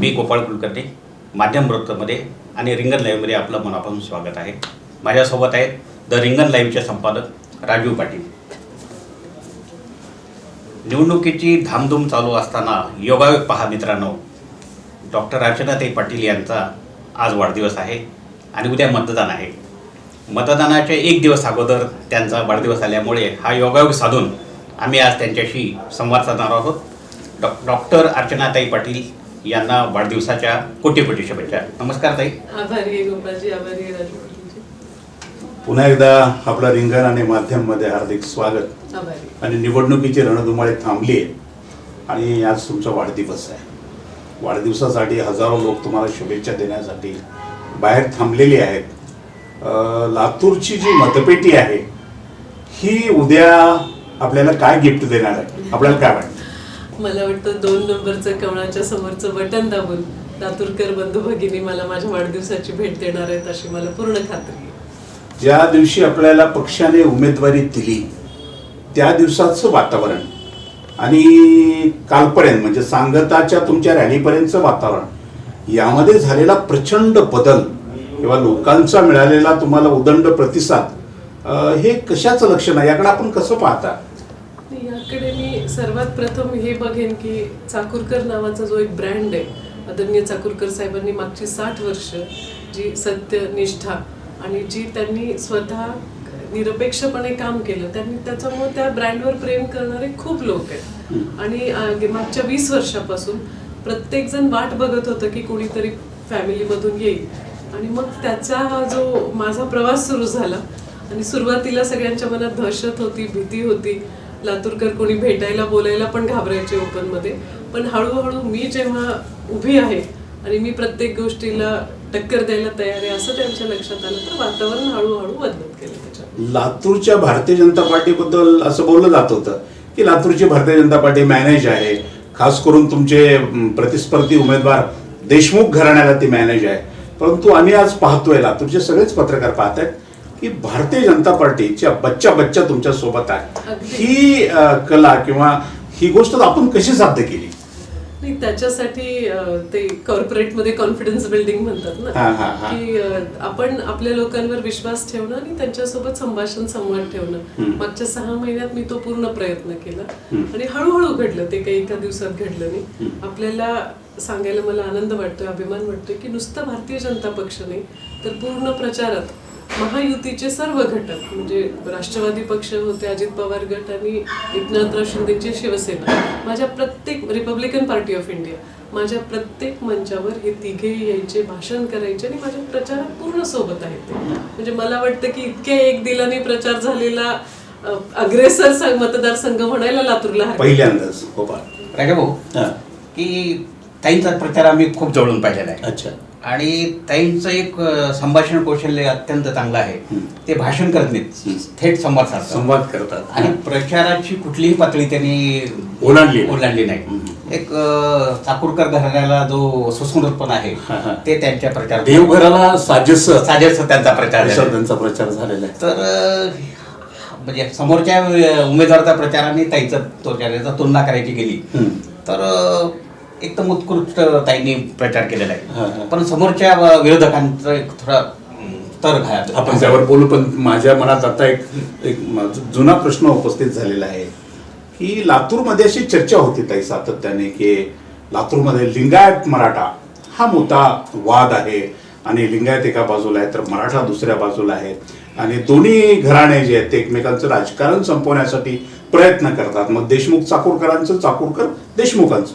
मी गोपाळ कुलकर्णी माध्यम वृत्तमध्ये आणि रिंगण लाईव्हमध्ये आपलं मनापासून स्वागत आहे. माझ्यासोबत आहेत द रिंगण लाईव्हचे संपादक राजीव पाटील. निवडणुकीची धामधूम चालू असताना योगायोग पहा मित्रांनो डॉक्टर अर्चनाताई पाटील यांचा आज वाढदिवस आहे आणि उद्या मतदान आहे. मतदानाच्या एक दिवस अगोदर त्यांचा वाढदिवस आल्यामुळे हा योगायोग साधून आम्ही आज त्यांच्याशी संवाद साधणार आहोत. डॉ डॉक्टर अर्चनाताई पाटील यांना वाढदिवसाच्या कोटी कोटी शुभेच्छा. नमस्कार ताई. आभारी आहे गोपालजी आभारी. पुन्हा एकदा आपलं रिंगण आणि माध्यममध्ये हार्दिक स्वागत. आणि निवडणुकीची रणधुमाळी थांबली आहे आणि आज तुमचा वाढदिवस आहे. वाढदिवसासाठी हजारो लोक तुम्हाला शुभेच्छा देण्यासाठी बाहेर थांबलेली आहेत. लातूरची जी मतपेटी आहे ही उद्या आपल्याला काय गिफ्ट देणार आहे? आपल्याला काय वाटतं? मला वाटतं दोन नंबरचं कमळाच्या समोरचं बटन दाबून लातूरकर बंधू भगिनी मला माझ्या वाढदिवसाची भेट देणार आहेत अशी मला पूर्ण खात्री आहे. ज्या दिवशी आपल्याला पक्षाने उमेदवारी दिली त्या दिवसाचं वातावरण. आणि कालपर्यंत म्हणजे सांगताच्या तुमच्या रॅलीपर्यंतचं वातावरण. यामध्ये झालेला प्रचंड बदल किंवा लोकांचा मिळालेला तुम्हाला उदंड प्रतिसाद हे कशाचं लक्षण आहे? याकडे आपण कसं पाहता? याकडे मी सर्वात प्रथम हे बघेन की चाकूरकर नावाचा जो एक ब्रँड आहे आदरणीय चाकूरकर साहेबांनी मागची साठ वर्ष जी सत्य निष्ठा आणि जी त्यांनी स्वतः निरपेक्षपणे काम केलं त्यांनी त्याच्यामुळे त्या ब्रँडवर प्रेम करणारे खूप लोक आहेत. आणि मागच्या वीस वर्षापासून प्रत्येकजण वाट बघत होतं की कोणीतरी फॅमिलीमधून येईल. आणि मग त्याचा हा जो माझा प्रवास सुरू झाला आणि सुरुवातीला सगळ्यांच्या मनात दहशत होती भीती होती. लातूरकर कोणी भेटायला बोलायला पण घाबरायचे ओपनमध्ये पण हळूहळू मी जेव्हा उभी आहे आणि मी प्रत्येक गोष्टीला टक्कर द्यायला तयार आहे असं त्यांच्या लक्षात आलं तर वातावरण हळूहळू बदलत गेलं त्याच्यात लातूरच्या भारतीय जनता पार्टीबद्दल असं बोललं जात होतं की लातूरची भारतीय जनता पार्टी मॅनेज आहे. खास करून तुमचे प्रतिस्पर्धी उमेदवार देशमुख घराण्याला ती मॅनेज आहे. परंतु आम्ही आज पाहतोय लातूरचे सगळेच पत्रकार पाहत आहेत की भारतीय जनता पार्टीच्या बच्चा बच्चा तुमच्यासोबत आहे. ही कला किंवा ही गोष्ट आपण कशी साध्य केली नाही त्याच्यासाठी ते कॉर्पोरेटमध्ये कॉन्फिडन्स बिल्डिंग म्हणतात ना हा, हा. की आपण आपल्या लोकांवर विश्वास ठेवणं आणि त्यांच्यासोबत संभाषण संवाद ठेवणं. मागच्या सहा महिन्यात मी तो पूर्ण प्रयत्न केला. आणि हळूहळू घडलं ते काही एका दिवसात घडलं नाही. आपल्याला सांगायला मला आनंद वाटतोय अभिमान वाटतोय की नुसतं भारतीय जनता पक्ष नाही तर पूर्ण प्रचारात महायुतीचे सर्व घटक म्हणजे राष्ट्रवादी पक्ष होते अजित पवार गट आणि एकनाथराव शिंदेची शिवसेना माझ्या प्रत्येक रिपब्लिकन पार्टी ऑफ इंडिया माझ्या प्रत्येक मंचावर हे तिघे यायचे भाषण करायचे आणि माझ्या प्रचारात पूर्ण सोबत आहेत ते म्हणजे मला वाटतं की इतक्या एक दिलाने प्रचार झालेला अग्रेसर संघ मतदारसंघ म्हणायला लातूरला. पहिल्यांदाच गोपाळ राजा भाऊ हा. की ताईंचा प्रचार आम्ही खूप जवळून पाहिलेला आहे अच्छा आणि ताईंचं एक संभाषण कौशल्य अत्यंत चांगलं आहे. ते भाषण करत नाहीत थेट संवाद साधतात संवाद करतात आणि प्रचाराची कुठलीही पातळी त्यांनी ओलांडली. ओलांडली नाही. एक चाकूरकर घराण्याला जो सुसंगतपणा आहे. ते त्यांच्या प्रचार देवघराला साजेस साजेस त्यांचा प्रचार. त्यांचा प्रचार झालेला आहे तर म्हणजे समोरच्या उमेदवाराचा प्रचार आणि ताईचा तो त्याचा तुलना करायची गेली. तर एकदम उत्कृष्ट ताईंनी प्रचार केलेला. आहे. पण समोरच्या विरोधकांचं एक थोडा तर आपण त्यावर बोलू पण माझ्या मनात आता एक एक जुना प्रश्न उपस्थित झालेला आहे की लातूरमध्ये अशी चर्चा होती ताई सातत्याने की लातूरमध्ये लिंगायत मराठा हा मोठा वाद आहे आणि लिंगायत एका बाजूला आहे तर मराठा दुसऱ्या बाजूला आहे. आणि दोन्ही घराणे जे आहेत ते एकमेकांचं राजकारण संपवण्यासाठी प्रयत्न करतात. मग देशमुख चाकूरकरांचं चाकूरकर देशमुखांचं.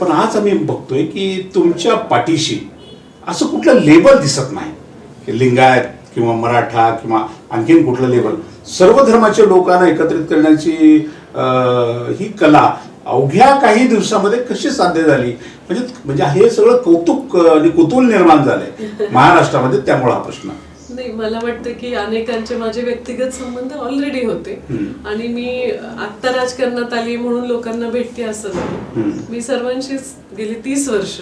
पण आज आम्ही बघतोय की तुमच्या पाठीशी असं कुठलं लेबल दिसत नाही. की लिंगायत किंवा मराठा किंवा आणखीन कुठलं लेबल सर्व धर्माच्या लोकांना एकत्रित करण्याची ही कला अवघ्या काही दिवसामध्ये कशी साध्य झाली? म्हणजे म्हणजे हे सगळं कौतुक आणि कुतूल निर्माण झालंय महाराष्ट्रामध्ये त्यामुळे हा प्रश्न. नाही मला वाटतं की अनेकांचे माझे व्यक्तिगत संबंध ऑलरेडी होते. आणि मी आत्ता राजकारणात आली म्हणून लोकांना भेटते असं नाही. मी सर्वांशीच गेली तीस वर्ष.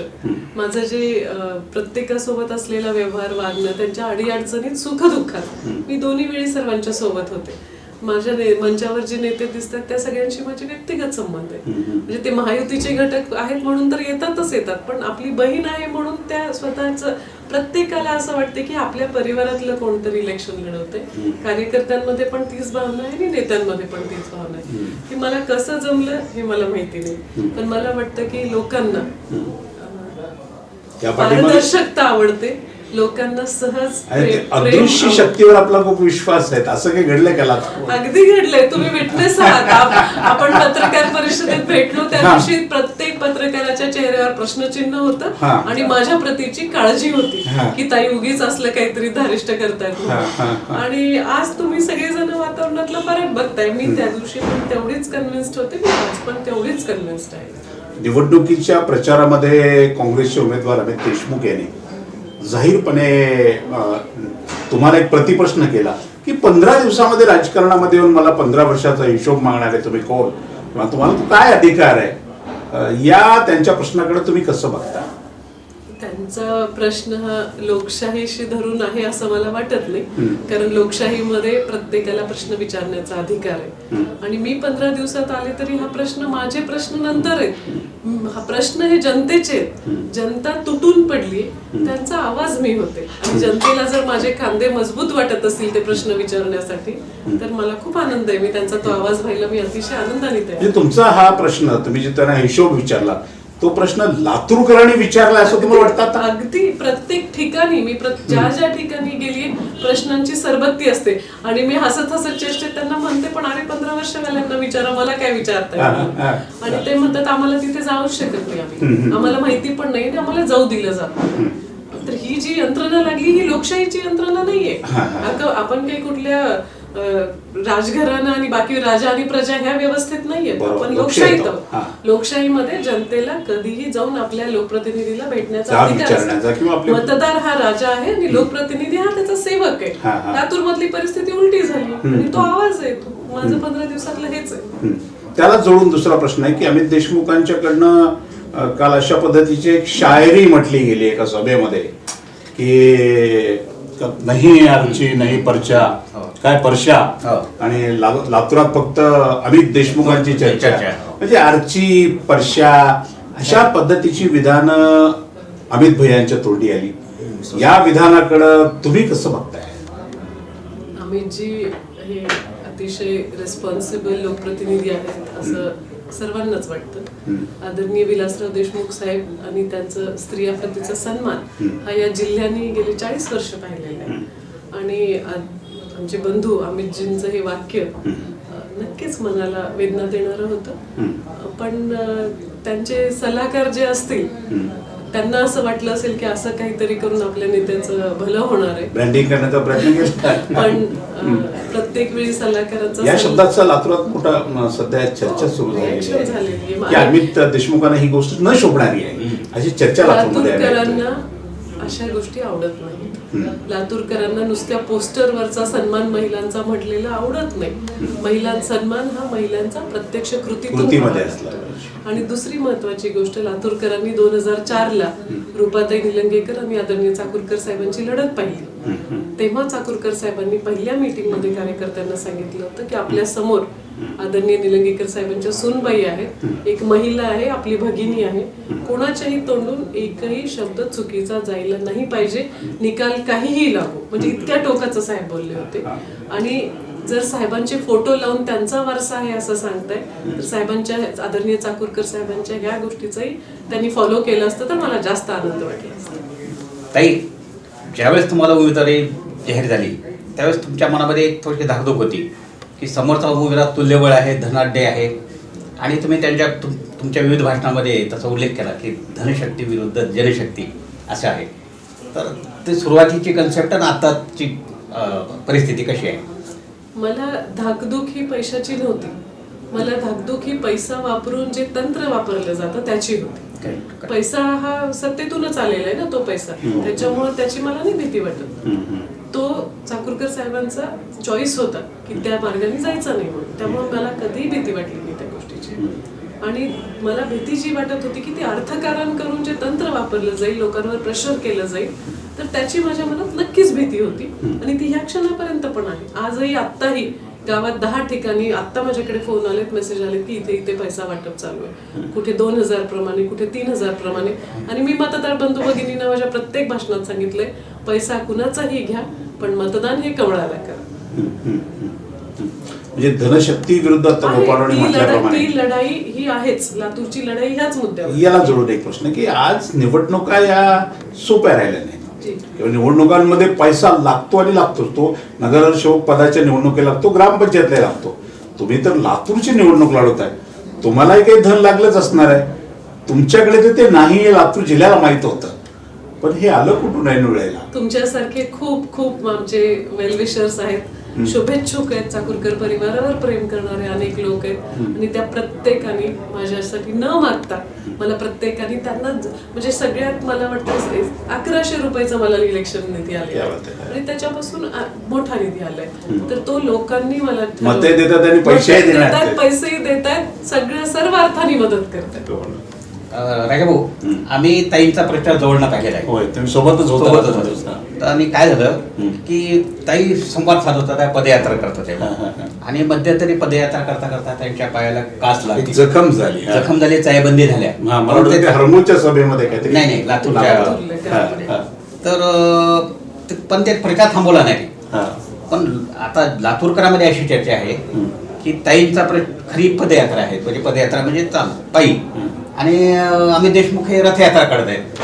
माझं जे प्रत्येकासोबत असलेला व्यवहार वागणं त्यांच्या अडीअडचणीत सुखदुःखात. मी दोन्ही वेळी सर्वांच्या सोबत होते माझ्या ने- मंचावर जे नेते दिसतात त्या सगळ्यांशी माझे व्यक्तिगत संबंध आहे म्हणजे ते महायुतीचे घटक आहेत म्हणून तर येतातच येतात पण आपली बहीण आहे म्हणून त्या स्वतःच प्रत्येकाला असं वाटतं की आपल्या परिवारातलं कोणतरी इलेक्शन लढवतंय. कार्यकर्त्यांमध्ये पण तीच भावना आहे आणि नेत्यांमध्ये पण तीच भावना आहे. की मला कसं जमलं हे मला माहिती नाही. पण मला वाटतं की लोकांना पारदर्शकता आवडते. लोकांना सहज अदृश्य. शक्तीवर आपला खूप विश्वास आहे असं काही घडलंय का अगदी घडलंय तुम्ही विटनेस आहात आप- आपण पत्रकार परिषदेत भेटलो त्या. दिवशी प्रत्येक पत्रकाराच्या चेहऱ्यावर प्रश्नचिन्ह होतं. आणि माझ्या प्रतीची काळजी होती. की ताई उगीच असलं काहीतरी धारिष्ट करतायत. आणि आज तुम्ही सगळेजण वातावरणातला फरक बघताय मी त्या दिवशी पण तेवढीच कन्व्हिन्स्ड होते मी आज पण तेवढीच कन्व्हिन्स्ड आहे निवडणुकीच्या प्रचारामध्ये काँग्रेसचे उमेदवार अमित देशमुख यांनी जाहीरपणे तुम्हाला एक प्रतिप्रश्न केला की पंधरा दिवसामध्ये राजकारणामध्ये येऊन मला पंधरा वर्षाचा हिशोब मागणार आहे तुम्ही कोण? किंवा तुम्हाला तो काय अधिकार आहे? या त्यांच्या प्रश्नाकडे तुम्ही कसं बघता? त्यांचा प्रश्न हा लोकशाहीशी धरून आहे असं मला वाटत नाही. कारण लोकशाहीमध्ये प्रत्येकाला प्रश्न विचारण्याचा अधिकार आहे. आणि मी पंधरा दिवसात आले तरी हा प्रश्न माझे प्रश्न नंतर आहेत. हा प्रश्न हे जनतेचे आहेत. जनता तुटून पडली त्यांचा आवाज मी होते. आणि जनतेला जर माझे खांदे मजबूत वाटत असतील ते प्रश्न विचारण्यासाठी तर मला खूप आनंद आहे. मी त्यांचा तो आवाज व्हायला मी अतिशय आनंदाने. म्हणजे तुमचा हा प्रश्न तुम्ही जे त्यांना हिशोब विचारला तो प्रश्न लातूरकरांनी विचारला असं तुम्हाला वाटतं? आता? अगदी प्रत्येक ठिकाणी मी ज्या ज्या ठिकाणी गेली प्रश्नांची सरबत्ती असते. आणि मी हसत हसत चेष्टेत त्यांना म्हणते पण अरे पंधरा वर्ष वाल्यांना विचारा मला काय. हा. आणि ते म्हणतात आम्हाला तिथे जाऊच शकत नाही आम्ही. आम्हाला माहिती पण नाही आम्हाला जाऊ दिलं जात तर ही जी यंत्रणा लागली ही लोकशाहीची यंत्रणा नाहीये. आपण काही कुठल्या राजघराणं आणि बाकी राजा आणि प्रजा ह्या व्यवस्थेत नाहीये आपण लोकशाहीत. लोकशाहीमध्ये जनतेला कधीही जाऊन आपल्या लोकप्रतिनिधीला भेटण्याचा अधिकार असतो. मतदार हा राजा आहे आणि लोकप्रतिनिधी हा त्याचा सेवक आहे. हा. लातूर मधली परिस्थिती उलटी झाली. आणि तो आवाज आहे तो माझं पंधरा दिवसातलं हेच आहे. त्याला जोडून दुसरा प्रश्न आहे की अमित देशमुखांच्याकडनं काल अशा पद्धतीची एक शायरी म्हटली गेली एका सभेमध्ये क- नाही आमची नाही परचा हो. काय परशा हो. आणि लातूरात फक्त अमित देशमुखांची चर्चा चर्चा, हो. म्हणजे आर्ची परशा अशा पद्धतीची विधानं अमित भैयांच्या तोंडी आली या विधानाकडं तुम्ही कसं बघताय अमितजी हे अतिशय रिस्पॉन्सिबल लोकप्रतिनिधी आहेत असं सर्वांनाच वाटतं. आदरणीय विलासराव देशमुख साहेब आणि त्यांचं स्त्रियाप्रतीचा सन्मान हा या जिल्ह्याने गेले चाळीस वर्ष पाहिलेला आहे. आणि आमचे बंधू अमितजींचं हे वाक्य नक्कीच मनाला वेदना देणारं होतं. पण त्यांचे सल्लागार जे असतील त्यांना असं वाटलं असेल की असं काहीतरी करून आपल्या नेत्याचं भलं होणार आहे. ब्रँडिंग करण्याचा प्रयत्न केला. पण प्रत्येक वेळी सल्लागाराचा या सल्ला- शब्दाचा लातूरात मोठा सध्या चर्चा सुरू आहे. की अमित देशमुखांना ही गोष्ट न शोभणारी आहे. अशी चर्चा लातूरमध्ये आहे. लातूरकरांना अशा गोष्टी आवडत नाहीत लातूरकरांना नुसत्या पोस्टरवरचा सन्मान महिलांचा म्हटलेला आवडत नाही. महिलां सन्मान हा महिलांचा प्रत्यक्ष कृतीतून कृतीमध्ये असला. आणि दुसरी महत्वाची गोष्ट लातूरकरांनी दोन हजार चार ला रुपाताई निलंगेकर आणि आदरणीय चाकूरकर साहेबांची लढत पाहिली. तेव्हा चाकूरकर साहेबांनी पहिल्या मीटिंगमध्ये कार्यकर्त्यांना सांगितलं होतं की आपल्यासमोर आदरणीय निलंगेकर साहेबांच्या सुनबाई आहेत एक महिला आहे आपली भगिनी आहे. कोणाच्याही तोंडून एकही शब्द चुकीचा जायला नाही पाहिजे. निकाल काहीही लागो. म्हणजे इतक्या टोकाचं साहेब बोलले होते. आणि जर साहेबांचे फोटो लावून त्यांचा वारसा आहे असं सांगताय तर साहेबांच्या आदरणीय चाकूरकर साहेबांच्या ह्या गोष्टीचंही त्यांनी फॉलो केलं असतं तर मला जास्त आनंद वाटला ताई ज्यावेळेस तुम्हाला उमेदवारी जाहीर झाली त्यावेळेस तुमच्या मनामध्ये एक थोडीशी धाकधूक होती की समोरचा उमेदवार तुल्यबळ आहे धनाढ्य आहे आणि तुम्ही त्यांच्या तुम तुमच्या विविध भाषणामध्ये तसा उल्लेख केला की धनशक्ती विरुद्ध जनशक्ती असं आहे. तर ते सुरुवातीची कन्सेप्ट आणि आताची परिस्थिती कशी आहे? मला धाकधूक ही पैशाची नव्हती. मला धाकधूक ही पैसा वापरून जे तंत्र वापरलं जातं त्याची होती. पैसा हा सत्तेतूनच आलेला आहे ना तो पैसा. त्याच्यामुळे त्याची मला नाही भीती वाटत. तो चाकूरकर साहेबांचा चॉईस होता की त्या मार्गाने जायचा नाही म्हणून. त्यामुळे मला कधीही भीती वाटली नाही त्या गोष्टीची. आणि मला भीती जी वाटत होती की ते अर्थकारण करून जे तंत्र वापरलं जाईल लोकांवर प्रेशर केलं जाईल तर त्याची माझ्या मनात नक्कीच भीती होती. आणि ती ह्या क्षणापर्यंत पण आहे. आजही आत्ताही गावात दहा ठिकाणी आत्ता माझ्याकडे फोन आलेत मेसेज आले की इथे इथे पैसा वाटप चालू आहे. कुठे दोन हजार प्रमाणे कुठे तीन हजार प्रमाणे. आणि मी मतदार बंधू भगिनींना माझ्या प्रत्येक भाषणात सांगितलंय पैसा कुणाचाही घ्या पण मतदान हे कमळाला करा. म्हणजे धनशक्ती विरुद्ध ती लढाई ही आहेच. लातूरची लढाई ह्याच मुद्द्यावर. याला जोडून एक प्रश्न की आज निवडणुका या सोप्या राहिल्या नाही. किंवा निवडणुकांमध्ये पैसा लागतो आणि लागतो तो नगरसेवक पदाच्या निवडणुकीला लागतो ग्रामपंचायतला लागतो. तुम्ही तर लातूरची निवडणूक लढवताय. तुम्हालाही काही धन लागलंच असणार आहे. तुमच्याकडे तर ते नाही हे लातूर जिल्ह्याला माहीत होतं. पण हे आलं कुठून आहे निवडायला? तुमच्यासारखे खूप खूप आमचे वेलविशर्स आहेत. शुभेच्छुक आहेत चाकूरकर परिवारावर प्रेम करणारे अनेक लोक आहेत. आणि त्या प्रत्येकाने माझ्यासाठी न मागता मला प्रत्येकाने त्यांना म्हणजे सगळ्यात मला वाटतं अकराशे रुपयाचा मला इलेक्शन निधी आले. आणि त्याच्यापासून मोठा निधी आलाय. तर तो लोकांनी मला मते देतात पैसेही मते देणार देतात, आहेत. पैसेही देत आहेत सगळ्या सर्व अर्थाने मदत करतात. राजा भाऊ आम्ही ताईंचा प्रचार जवळनं पाहिलेला आहे. होय तुम्ही सोबतच होतो. तर आणि काय झालं की ताई संवाद साधत होत्या पदयात्रा करत होत्या हा, हा, हा. आणि मध्यंतरी पदयात्रा करता करता त्यांच्या पायाला कास लागली जखम झाली. जखम झाली चायबंदी झाल्या हा, मला वाटतं ते हरमूरच्या सभेमध्ये काहीतरी नाही, नाही, लातूरच्या- तर पण ते प्रचार थांबवला नाही हा. पण आता लातूरकरांमध्ये अशी चर्चा आहे. की ताईंचा प्र खरी पदयात्रा आहे म्हणजे पदयात्रा म्हणजे चाल पायी. आणि आम्ही देशमुख हे रथयात्रा करत आहेत.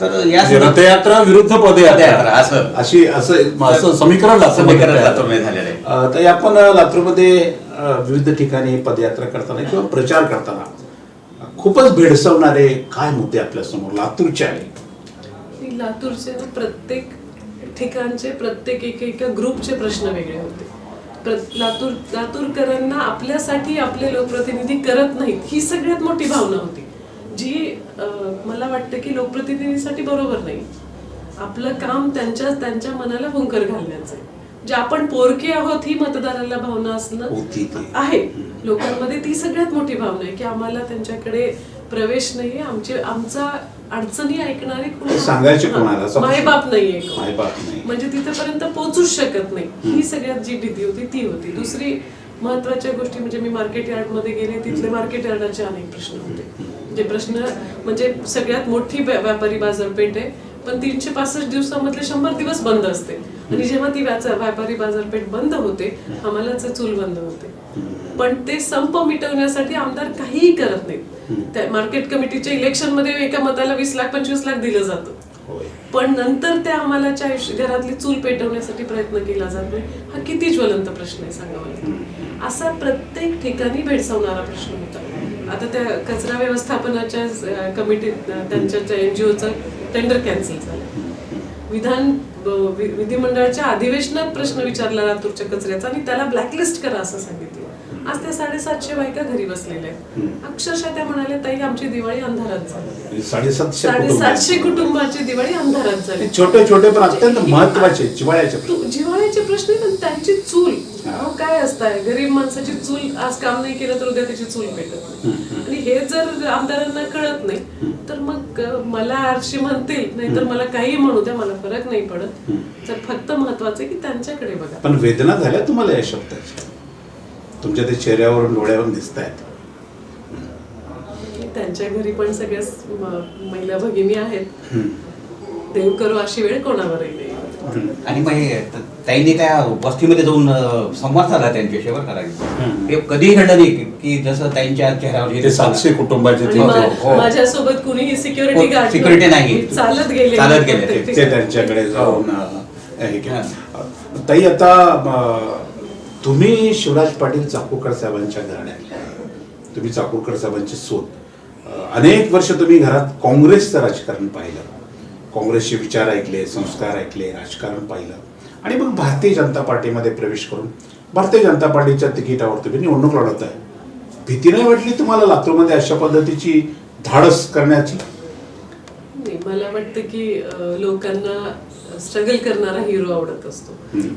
तर या म्हणजे रथयात्रा विरुद्ध पदयात्रा, असं. अशी असं असं समीकरण समीकरण लातूरमध्ये झालेलं आहे. तर आपण लातूरमध्ये विविध ठिकाणी पदयात्रा करताना किंवा प्रचार करताना खूपच भेडसवणारे काय मुद्दे आपल्यासमोर? लातूरचे आहे. लातूरचे ना प्रत्येक ठिकाणचे प्रत्येक एक एका ग्रुपचे प्रश्न वेगळे होते. लातूर लातूरकरांना आपल्यासाठी आपले लोकप्रतिनिधी करत नाहीत. ही सगळ्यात मोठी भावना होती. जी मला वाटतं की लोकप्रतिनिधीसाठी बरोबर नाही. आपलं काम त्यांच्या त्यांच्या मनाला हुंकर घालण्याचं आहे. जे आपण पोरके आहोत ही मतदाराला भावना असणं. आहे. लोकांमध्ये ती सगळ्यात मोठी भावना आहे की आम्हाला त्यांच्याकडे प्रवेश नाहीये आमचे आमचा अडचणी ऐकणारे कोणी- सांगायचे मायबाप नाहीये. म्हणजे तिथपर्यंत पोहोचूच शकत नाही. ही सगळ्यात जी भीती होती ती होती. दुसरी महत्त्वाच्या गोष्टी म्हणजे मी मार्केट यार्डमध्ये गेले तिथले मार्केट यार्डाचे अनेक प्रश्न होते. जे प्रश्न म्हणजे सगळ्यात मोठी व्या- व्यापारी बाजारपेठ आहे. पण तीनशे पासष्ट दिवसामधले शंभर दिवस बंद असते. आणि जेव्हा ती व्यापारी बाजारपेठ बंद होते आम्हाला ते चूल बंद होते. पण ते संप मिटवण्यासाठी आमदार काहीही करत नाहीत. त्या मार्केट कमिटीच्या इलेक्शनमध्ये एका मताला वीस लाख पंचवीस लाख दिलं जातं. पण नंतर त्या आम्हाला च्या आयुष्य- घरातली चूल पेटवण्यासाठी प्रयत्न केला जात नाही. हा किती ज्वलंत प्रश्न आहे सांगा मला असा प्रत्येक ठिकाणी भेडसावणारा प्रश्न होता. आता त्या कचरा व्यवस्थापनाच्या कमिटीत त्यांच्या एनजीओचं टेंडर कॅन्सल झालं. विधान विधिमंडळाच्या अधिवेशनात प्रश्न विचारला लातूरच्या कचऱ्याचा आणि त्याला ब्लॅकलिस्ट करा असं सांगितलं. आज त्या साडेसातशे बायका घरी बसलेल्या आहेत. अक्षरशः त्या म्हणाल्या ताई आमची दिवाळी अंधारात झाली. म्हणजे साडेसातशे कुटुंबाची दिवाळी अंधारात झाली. छोटे छोटे पण अत्यंत महत्त्वाचे. तू- जिव्हाळ्याचे प्रश्न आणि त्यांची चूल. अहो, काय असताय? गरीब माणसाची चूल आज काम नाही केलं तर उद्या त्याची चूल पेटत नाही. आणि हे जर आमदारांना कळत नाही तर मग मला आरशी म्हणतील नाहीतर मला काही म्हणू द्या मला फरक नाही पडत. तर फक्त महत्वाचं आहे की त्यांच्याकडे बघा. पण वेदना झाल्या तुम्हाला या शब्दाच्या तुमच्या ते चेहऱ्यावरून डोळ्यावरून दिसत आहेत त्यांच्या घरी पण सगळ्या महिला भगिनी आहेत. देव करो अशी वेळ कोणावरही नाही आणि मग हे त- ताईंनी त्या वस्तीमध्ये जाऊन संवाद साधला त्यांच्याशी बरं. करायचं हे कधीही घडलं नाही की- की जसं चेहऱ्यावर हे ते सातशे कुटुंबाचे आणि ते- हो, मा- हो. माझ्यासोबत कुणीही सिक्युरिटी हो, गार्ड security नाही. चालत गेले चालत गेले ते. त्यांच्याकडे जाऊन. अं, हे केलं. ताई आता तुम्ही शिवराज पाटील चाकूरकर साहेबांच्या घराण्यात तुम्ही चाकूरकर साहेबांची सून अं, अनेक वर्ष तुम्ही घरात काँग्रेसचं राजकारण पाहिलं काँग्रेसचे विचार ऐकले संस्कार ऐकले राजकारण पाहिलं आणि मग भारतीय जनता पार्टीमध्ये प्रवेश करून भारतीय जनता पार्टीच्या तिकिटावर तुम्ही निवडणूक लढवत आहे भीती नाही वाटली तुम्हाला लातूरमध्ये अशा पद्धतीची धाडस करण्याची नाही, मला वाटतं की लोकांना स्ट्रगल करणारा हिरो आवडत असतो.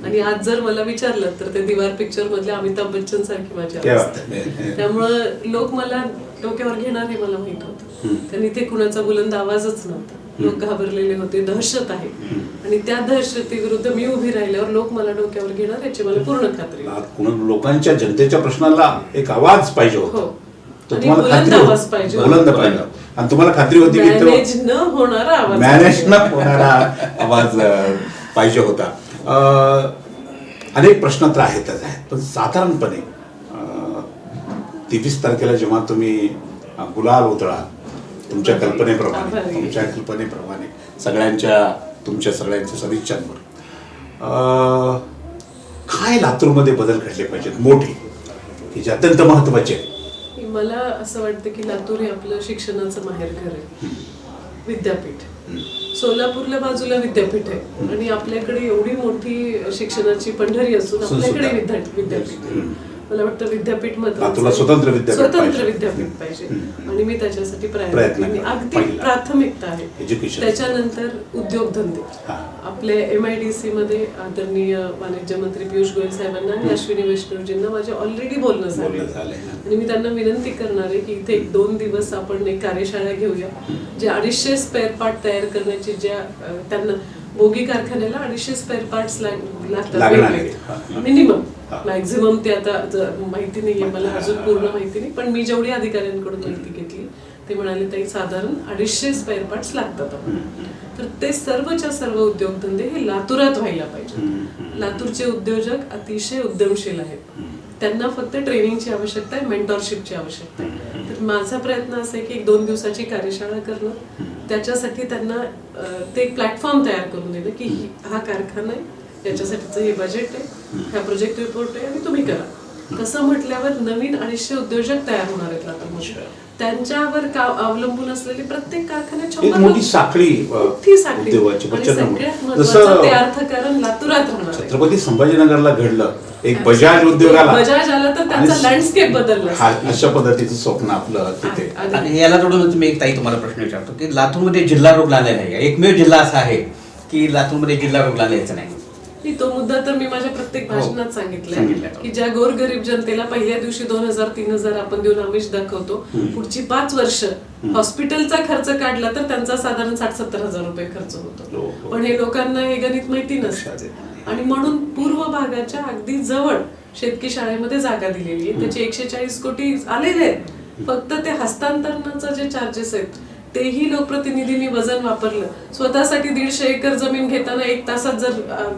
आणि आज जर मला विचारलं तर ते दिवार पिक्चर मधले अमिताभ बच्चन सारखी माझी क्या अवस्था बात आहे. आहे. त्यामुळं लोक मला डोक्यावर घेणार हे मला माहीत होतं. कारण इथे कुणाचा बुलंद आवाजच नव्हता लोक घाबरलेले होते दहशत आहे. आणि त्या दहशतीविरुद्ध मी उभी राहिल्यावर लोक मला डोक्यावर घेणार याची मला पूर्ण खात्री लोकांच्या जनतेच्या प्रश्नाला एक आवाज पाहिजे हो. होता बुलंद होती- आवाज पाहिजे होता. बुलंद पाहिजे आणि तुम्हाला खात्री होती की मॅनेज न होणारा आवाज मॅनेज न होणारा आवाज पाहिजे होता. अनेक प्रश्न तर आहेतच आहेत. पण साधारणपणे तेवीस तारखेला जेव्हा तुम्ही गुलाल उधळा तुमच्या. कल्पनेप्रमाणे. तुमच्या कल्पनेप्रमाणे सगळ्यांच्या तुमच्या सगळ्यांच्या सदिच्छांवर अं, काय लातूरमध्ये बदल घडले पाहिजेत? मोठे. की जे अत्यंत महत्त्वाचे आहेत. मला असं वाटतं की लातूर हे आपलं शिक्षणाचं माहेरघर आहे. विद्यापीठ. सोलापूरला बाजूला विद्यापीठ आहे. आणि आपल्याकडे एवढी मोठी शिक्षणाची पंढरी असून आपल्याकडे विद्यापीठ. मला वाटतं विद्यापीठ आहे. स्वतंत्र विद्यापीठ स्वतंत्र पाहिजे. विद्यापीठ. पाहिजे. आणि मी त्याच्यासाठी प्रयत्न. अगदी. प्राथमिकता आहे. त्याच्यानंतर उद्योगधंदे. आपल्या एम आय डी सी मध्ये आदरणीय वाणिज्य मंत्री पियुष गोयल साहेबांना आणि अश्विनी वैष्णवजींना माझे ऑलरेडी बोलणं झालं. आणि मी त्यांना विनंती करणार आहे की इथे एक दोन दिवस आपण एक कार्यशाळा घेऊया जे अडीचशे स्पेअर पार्ट तयार करण्याची ज्या त्यांना बोगी कारखान्याला अडीचशे स्पेअर पार्ट्स लागतात. मिनिमम. मॅक्झिमम ते आता माहिती नाहीये मला अजून पूर्ण माहिती नाही पण मी जेवढी अधिकाऱ्यांकडून माहिती घेतली ते म्हणाले ताई साधारण अडीचशे स्पेअर पार्ट्स लागतात. तर ते सर्वच्या सर्व उद्योगधंदे हे लातूरात व्हायला पाहिजे लातूरचे उद्योजक अतिशय उद्यमशील आहेत. त्यांना फक्त ट्रेनिंगची आवश्यकता आहे मेंटॉरशिपची आवश्यकता आहे. तर माझा प्रयत्न असा आहे की एक दोन दिवसाची कार्यशाळा करणं. त्याच्यासाठी त्यांना ते एक प्लॅटफॉर्म तयार करून देणं की ही- हा कारखाना आहे याच्यासाठीचं हे बजेट आहे. हा प्रोजेक्ट रिपोर्ट आहे आणि तुम्ही करा. तसं म्हटल्यावर नवीन अडीचशे उद्योजक तयार होणार आहेत लातूरमध्ये त्यांच्यावर का अवलंबून असलेले प्रत्येक कारखान्यात मोठी साखळी मोठी साखळी. सगळ्यात. महत्वाचं ते अर्थकारण लातूरात आहे. छत्रपती संभाजीनगरला घडलं. एक बजाज उद्योगाला. बजाज आला तर त्याचा लँडस्केप बदलला. हा, अशा पद्धतीचं स्वप्न आपलं तिथे. आणि- याला जोडूनच मी एक ताई तुम्हाला प्रश्न विचारतो की लातूरमध्ये जिल्हा रुग्णालय नाही एकमेव जिल्हा असा आहे की लातूरमध्ये जिल्हा रुग्णालयाचं नाही? नाही, तो मुद्दा तर मी माझ्या प्रत्येक हो. भाषणात सांगितलाय. की ज्या गोरगरीब जनतेला पहिल्या दिवशी दोन हजार तीन हजार आपण देऊन आमिष दाखवतो पुढची पाच वर्ष हॉस्पिटलचा खर्च काढला तर त्यांचा साधारण साठ सत्तर हजार रुपये खर्च हो, होतो. हो. पण हे लोकांना हे गणित माहिती नसतं. आणि म्हणून पूर्व भागाच्या अगदी जवळ शेतकी शाळेमध्ये जागा दिलेली आहे. त्याचे एकशे चाळीस कोटी आलेले आहेत. फक्त ते हस्तांतरणाचं जे चार्जेस आहेत तेही लोकप्रतिनिधींनी वजन वापरलं. स्वतःसाठी दीडशे एकर जमीन घेताना एक तासात जर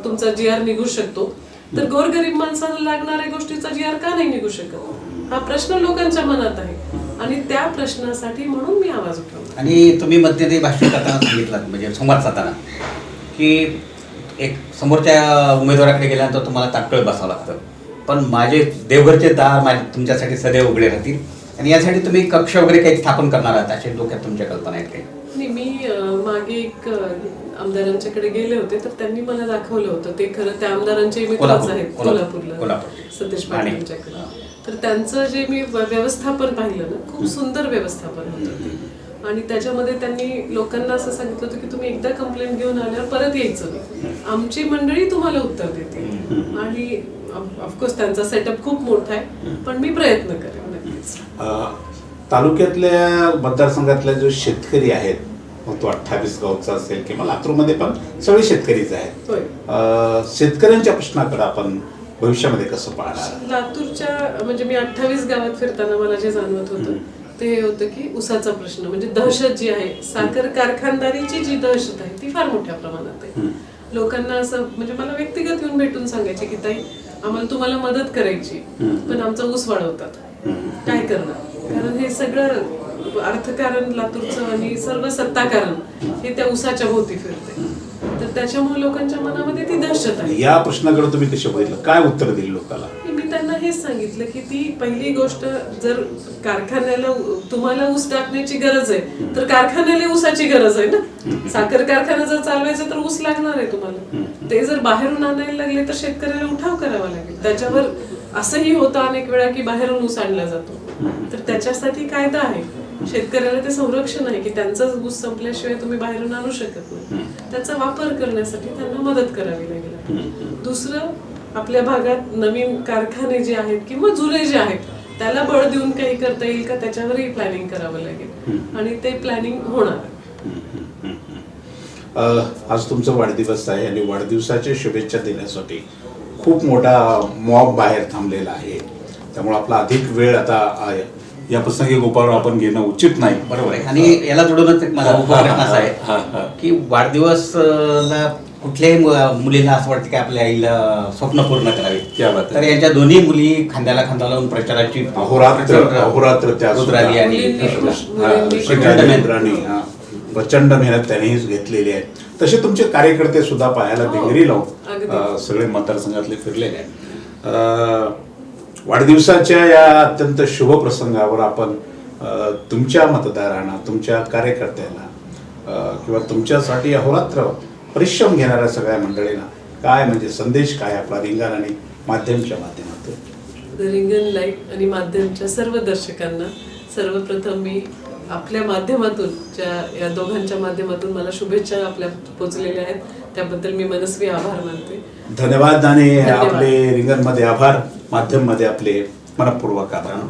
तुमचा जी आर निघू शकतो तर गोरगरीब माणसाला लागणाऱ्या गोष्टीचा जी आर का नाही निघू शकत? हा प्रश्न लोकांच्या मनात आहे. आणि त्या प्रश्नासाठी म्हणून मी आवाज उठवला. आणि तुम्ही मध्यंतरी भाषण करताना सांगितलं म्हणजे संवाद साधताना की एक समोरच्या उमेदवाराकडे गेल्यानंतर तुम्हाला ताटकळ बसावं लागतं. पण माझे देवघरचे दार माझे तुमच्यासाठी सदैव उघडे राहतील. आणि यासाठी तुम्ही कक्ष वगैरे काही स्थापन करणार आहात असे डोक्यात तुमच्या कल्पना आहेत काही? नाही मी मागे एक आमदारांच्याकडे गेले होते तर त्यांनी मला दाखवलं होतं. ते खरं त्या आमदारांचे मित्रच आहेत कोल्हापूर, कोल्हापूरला. कोल्हापूर. सतीश आणि- पाटील यांच्याकडे तर त्यांचं जे मी व्यवस्थापन पाहिलं ना खूप सुंदर व्यवस्थापन होतं. आणि त्याच्यामध्ये त्यांनी लोकांना असं सांगितलं होतं की तुम्ही एकदा कंप्लेंट घेऊन आल्यावर परत यायचं नाही. आमची मंडळी तुम्हाला उत्तर देते. आणि ऑफकोर्स त्यांचा सेटअप खूप मोठा आहे. पण मी प्रयत्न करेन. तालुक्यातल्या मतदारसंघातल्या जो शेतकरी आहेत मग तो अठ्ठावीस गावचा असेल किंवा लातूरमध्ये पण सगळे शेतकरीच आहेत. शेतकऱ्यांच्या प्रश्नाकडे आपण भविष्यामध्ये कसं पाहणार? लातूरच्या म्हणजे मी अठ्ठावीस गावात फिरताना मला जे जाणवत होतं ते हे होतं की उसाचा प्रश्न म्हणजे दहशत जी आहे साखर कारखानदारीची जी दहशत आहे ती फार मोठ्या प्रमाणात आहे. लोकांना असं म्हणजे मला व्यक्तिगत येऊन भेटून सांगायचे की ताई आम्हाला तुम्हाला मदत करायची पण आमचा ऊस वाढवतात. काय करणार? कारण हे सगळं अर्थकारण लातूरचं आणि सर्व सत्ताकारण हे त्या उसाच्या भोवती फिरते तर त्याच्यामुळे लोकांच्या मनामध्ये ती दहशत आहे. या प्रश्नाकडे तुम्ही कसे बघितलं? काय उत्तर दिलं लोकांना मी त्यांना हेच सांगितलं की ती पहिली गोष्ट जर कारखान्याला तुम्हाला ऊस टाकण्याची गरज आहे तर कारखान्याला ऊसाची गरज आहे ना? साखर कारखाना जर चालवायचा तर ऊस लागणार आहे तुम्हाला. ते जर बाहेरून आणायला लागले तर शेतकऱ्याला उठाव करावा लागेल. त्याच्यावर असंही होतं अनेक वेळा की बाहेरून ऊस आणला जातो. तर त्याच्यासाठी कायदा आहे. शेतकऱ्याला ते संरक्षण आहे की त्यांचाच ऊस संपल्याशिवाय तुम्ही बाहेरून आणू शकत नाही. त्याचा वापर करण्यासाठी त्यांना मदत करावी लागेल. दुसरं आपल्या भागात नवीन कारखाने जे आहेत किंवा जुने जे आहेत त्याला बळ देऊन काही करता येईल का त्याच्यावरही प्लॅनिंग करावं लागेल. आणि ते प्लॅनिंग होणार. आज तुमचा वाढदिवस आहे आणि वाढदिवसाच्या शुभेच्छा देण्यासाठी खूप मोठा मॉब बाहेर थांबलेला आहे. त्यामुळे आपला अधिक वेळ आता या प्रसंगी गोपाळराव आपण घेणं उचित नाही. बरोबर आहे. आणि याला जोडूनच एक हा, असा हा, आहे हा. की वाढदिवसला कुठल्याही मुलीला असं वाटतं की आपल्या आईला स्वप्न पूर्ण करावे. क्या बात आहे. तर यांच्या दोन्ही मुली खांद्याला खांदा लावून प्रचाराची मेहनत. प्रचंड मेहनत त्यांनी घेतलेली आहे. तसे तुमचे कार्यकर्ते सुद्धा पायाला हो, भिंगरी लावून अगदी. अ, सगळे मतदारसंघातले फिरलेले आहेत. वाढदिवसाच्या या अत्यंत शुभ प्रसंगावर आपण तुमच्या मतदारांना तुमच्या कार्यकर्त्यांना किंवा तुमच्यासाठी अहोरात्र परिश्रम घेणाऱ्या सगळ्या मंडळींना काय म्हणजे संदेश काय आपला रिंगण आणि माध्यमच्या माध्यमातून? रिंगण लाइट आणि माध्यमच्या सर्व दर्शकांना सर्वप्रथम मी आपल्या माध्यमातून ज्या या दोघांच्या माध्यमातून मला शुभेच्छा आपल्या पोचलेल्या आहेत. त्याबद्दल मी मनस्वी आभार मानते. धन्यवाद आणि. आपले रिंगणमध्ये आभार. माध्यममध्ये आपले मनपूर्वक आभार.